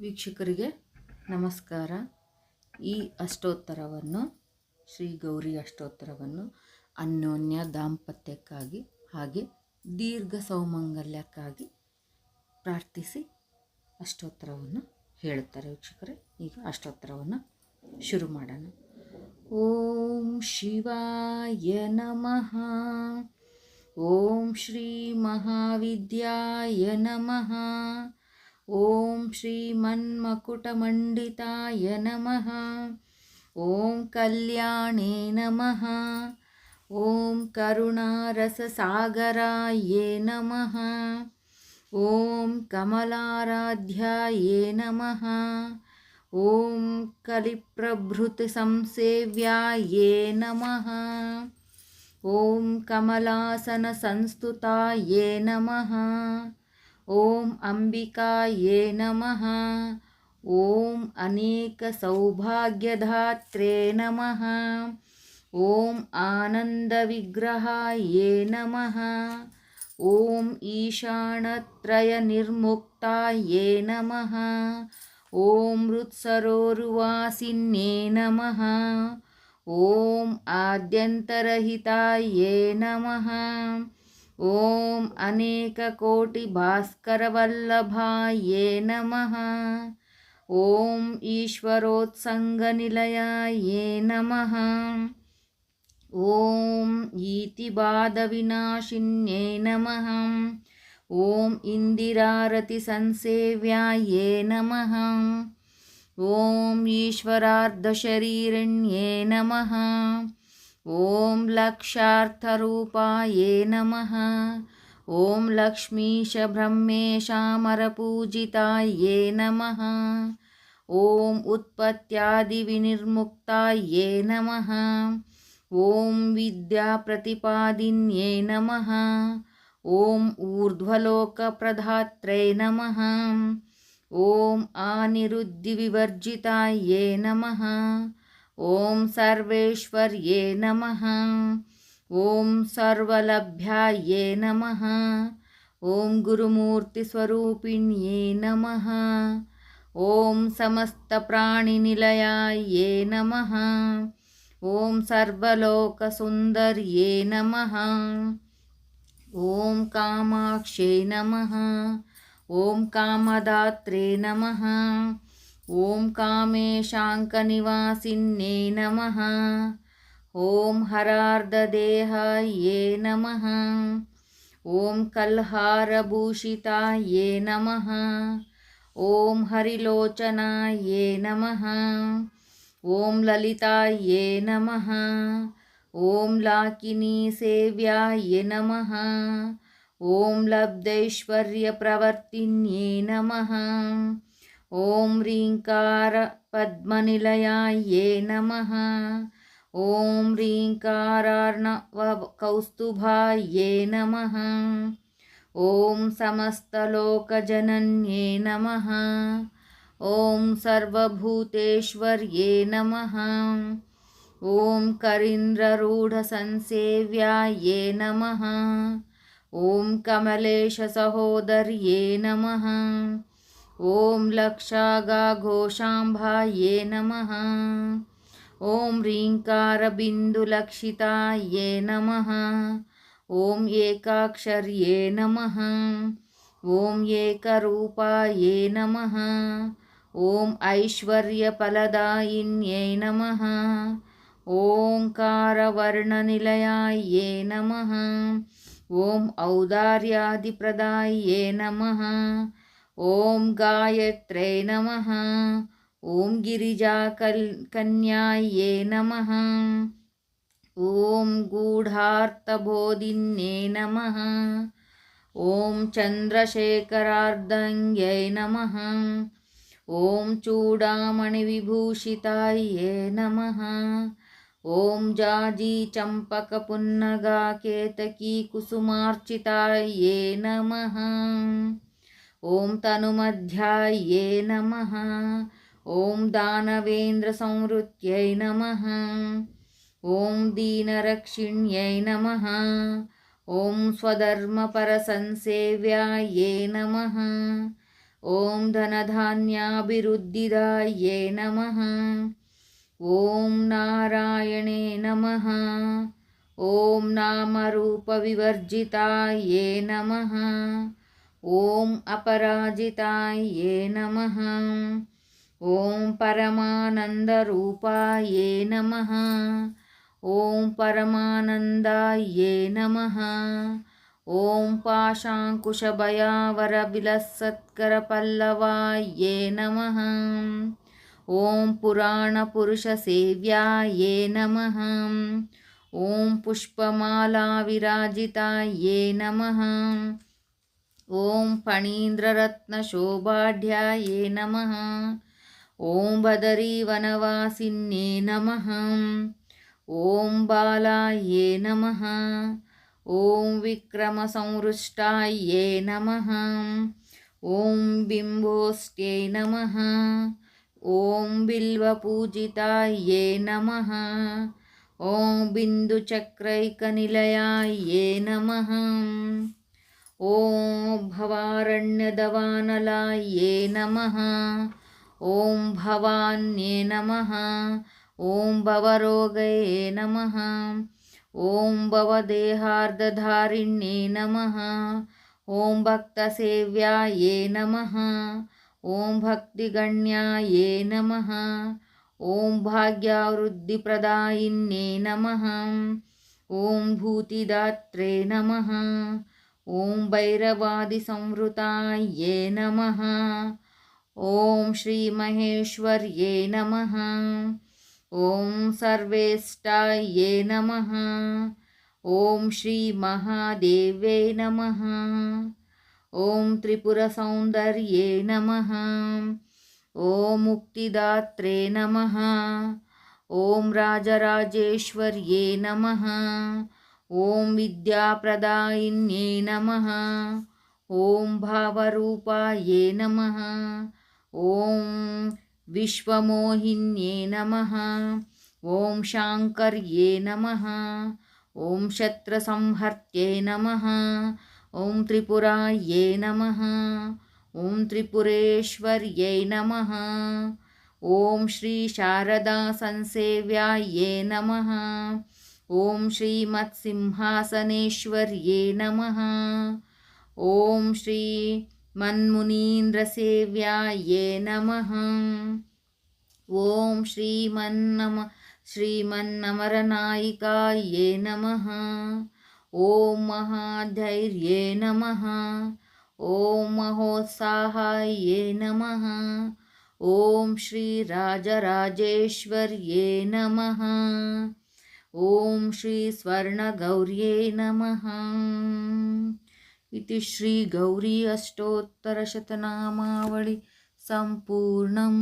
ವೀಕ್ಷಕರಿಗೆ ನಮಸ್ಕಾರ. ಈ ಅಷ್ಟೋತ್ತರವನ್ನು, ಶ್ರೀ ಗೌರಿ ಅಷ್ಟೋತ್ತರವನ್ನು ಅನ್ಯೋನ್ಯ ದಾಂಪತ್ಯಕ್ಕಾಗಿ ಹಾಗೆ ದೀರ್ಘ ಸೌಮಂಗಲ್ಯಕ್ಕಾಗಿ ಪ್ರಾರ್ಥಿಸಿ ಅಷ್ಟೋತ್ತರವನ್ನು ಹೇಳುತ್ತಾರೆ ವೀಕ್ಷಕರೇ. ಈಗ ಅಷ್ಟೋತ್ತರವನ್ನು ಶುರು ಮಾಡೋಣ. ಓಂ ಶಿವಾಯ ನಮಃ. ಓಂ ಶ್ರೀ ಮಹಾವಿದ್ಯಾಯ ನಮಃ. ॐ श्रीमन्मकुटमण्डिताय नमः। ॐ कल्याणे नमः। ॐ करुणारससागराय नमः। ॐ कमलाराध्याय नमः। ॐ कलिप्रभृतसंसेव्याय नमः। ॐ कमलासनसंस्तुताय नमः। ॐ अम्बिकायै नमः। ॐ अनेकसौभाग्यधात्रे नमः। ॐ आनन्दविग्रहायै नमः। ॐ ईशानत्रयनिर्मुक्तायै नमः। ॐ मृत्सरोरुवासिन्ये नमः। ॐ आद्यन्तरहितायै नमः। ॐ अनेककोटिभास्करवल्लभाय नमः। ॐ ईश्वरोत्सङ्गनिलयाये नमः। ॐ नीतिपादविनाशिन्ये नमः। ॐ इन्दिरारतिसंसेव्याय नमः। ॐ ईश्वरार्धशरीरिण्ये नमः। ॐ लक्षार्थरूपायै नमः। ॐ लक्ष्मीशब्रह्मेशामरपूजितायै नमः। ॐ उत्पत्त्यादिविनिर्मुक्तायै नमः। ॐ विद्याप्रतिपादिन्यै नमः। ॐ ऊर्ध्वलोकप्रधात्रे नमः। ॐ आनिरुद्धिविवर्जितायै नमः। ॐ सर्वेश्वर्ये नमः। ॐ सर्वलभ्याये नमः। ॐ गुरुमूर्तिस्वरूपिण्ये नमः। ॐ समस्तप्राणिनिलयाये नमः। ॐ सर्वलोकसुन्दर्ये नमः। ॐ कामाक्षे नमः। ॐ कामदात्रे नमः। ॐ कामेशाङ्कनिवासिन्ये नमः। ॐ हरार्धदेहायै नमः। नम ओं नमः। ॐ हरिलोचनायै नमः। ॐ ललितायै नमः। ॐ नम नमः। ॐ लब्धैश्वर्यप्रवर्तिन्ये नमः। ओम ॐ ह्रीङ्कारपद्मनिलयायै नमः। ॐ ह्रीङ्कारार्णवकौस्तुभायै नमः। ॐ समस्तलोकजनन्ये नमः। ॐ सर्वभूतेश्वर्ये नमः। ॐ करीन्द्ररूढसंसेव्यायै नमः। ॐ कमलेशसहोदर्ये नमः। ॐ लक्षागाघोषाम्भायै नमः। ॐ ॐकारबिन्दुलक्षिताये नमः। ॐ एकाक्षर्ये नमः। ॐ एकरूपायै नमः। ॐ ऐश्वर्यफलदायिन्यै नमः। ॐकारवर्णनिलयाय नमः। ॐ औदार्यादिप्रदाये नमः। ओम गायत्रे नमः। ओम गिरिजा कन्याये नमः। ओम ॐ गूढार्थबोधिन्ये नमः। ॐ चन्द्रशेखरार्धङ्ग्यै नमः। चूड़ामणि चूडामणिविभूषितायै नमः। ॐ जाजी चम्पकपुन्नगाकेतकीकुसुमार्चितायै नमः। ॐ तनुमध्याये नमः। ॐ दानवेन्द्रसंहृत्यै नमः। ॐ दीनरक्षिण्यै नमः। ॐ स्वधर्मपरसंसेव्यायै नमः। ॐ धनधान्याभिरुद्धिदायै नमः। ॐ नारायणे नमः। ॐ नामरूपविवर्जितायै नमः। ॐ अपराजितायै नमः। ॐ परमानन्दरूपायै नमः। ॐ परमानन्दायै नमः। ॐ पाशाङ्कुशभयावरविलसत्करपल्लवायै नमः। ॐ पुराणपुरुषसेव्यायै नमः। ॐ पुष्पमालाविराजितायै नमः ॐ नमः। ॐ बदरीवनवासिन्ये नमः। ॐ बालायै नमः। ॐ विक्रमसंहृष्टायै नमः। ॐ बिम्बोष्ट्यै नमः। ॐ बिल्वपूजितायै नमः। ॐ बिन्दुचक्रैकनिलयायै नमः। ॐ भवारण्यदवानलायै नमः। ॐ भवान्ये नमः। ॐ भवरोगये नमः। ॐ भवदेहार्धधारिण्ये नमः। ॐ भक्तसेव्याये नमः। ॐ भक्तिगण्याये नमः। ॐ भाग्यावृद्धिप्रदायिन्ये नमः। ॐ भूतिदात्रे नमः ॐ भैरवादिसंवृताये नमः। ॐ श्रीमहेश्वर्ये नमः। ॐ सर्वेष्टायै नमः। ॐ श्रीमहादेव्यै नमः। ॐ त्रिपुरसौन्दर्ये नमः। ॐ मुक्तिदात्रे नमः। ॐ राजराजेश्वर्ये नमः। ॐ विद्याप्रदायिन्ये नमः। ॐ भावरूपाये नमः। ॐ विश्वमोहिन्ये नमः। ॐ शाङ्कर्ये नमः। ॐ शत्रसंहर्त्ये नमः। ॐ त्रिपुरायै नमः। ॐ त्रिपुरेश्वर्यै नमः। ॐ श्रीशारदासंसेव्यायै नमः। ॐ श्रीमत्सिंहासनेश्वर्ये नमः। ॐ श्री मन्मुनीन्द्रसेव्याये नमः। ॐ श्रीमन्नम, श्रीमन्नमरनायिकाये नमः। ॐ महाधैर्ये नमः। ॐ महोत्साहाये नमः। ॐ श्रीराजराजेश्वर्ये नमः। ॐ श्रीस्वर्णगौर्ये नमः इति श्रीगौरी अष्टोत्तरशतनामावळि सम्पूर्णम्